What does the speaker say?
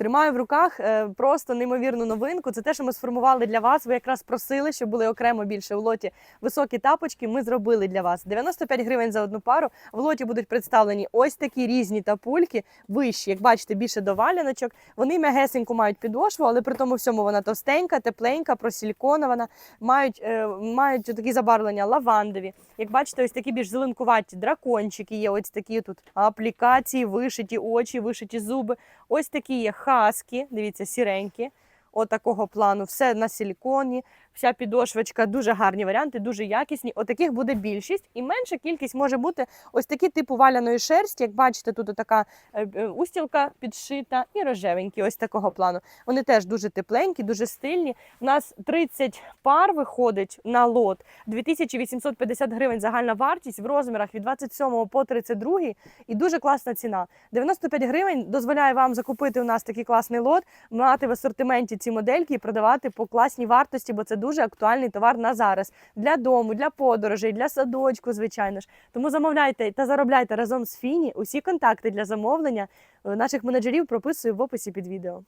Тримаю в руках е, просто неймовірну новинку. Це те, що ми сформували для вас. Ви якраз просили, щоб були окремо більше у лоті високі тапочки. Ми зробили для вас 95 гривень за одну пару. В лоті будуть представлені ось такі різні тапульки, вищі, як бачите, більше до валяночок. Вони м'ягесеньку мають підошву, але при тому всьому вона товстенька, тепленька, просіліконована. Мають, е, мають такі забарвлення лавандові. Як бачите, ось такі більш зеленкуваті дракончики є. Ось такі тут аплікації, вишиті очі, вишиті зуби. Ось такі є хаски, дивіться, сіренькі. Отакого плану, все на силіконі, вся підошвочка, дуже гарні варіанти, дуже якісні. Отаких буде більшість, і менша кількість може бути ось такі типу валяної шерсті. Як бачите, тут така устілка підшита і рожевенькі, ось такого плану. Вони теж дуже тепленькі, дуже стильні. У нас 30 пар виходить на лот, 2850 гривень загальна вартість в розмірах від 27 по 32 і дуже класна ціна. 95 гривень дозволяє вам закупити у нас такий класний лот, мати в асортименті ці модельки і продавати по класній вартості, бо це дуже актуальний товар на зараз для дому, для подорожей, для садочку, звичайно ж. Тому замовляйте та заробляйте разом з Фіні. Усі контакти для замовлення е, наших менеджерів прописую в описі під відео.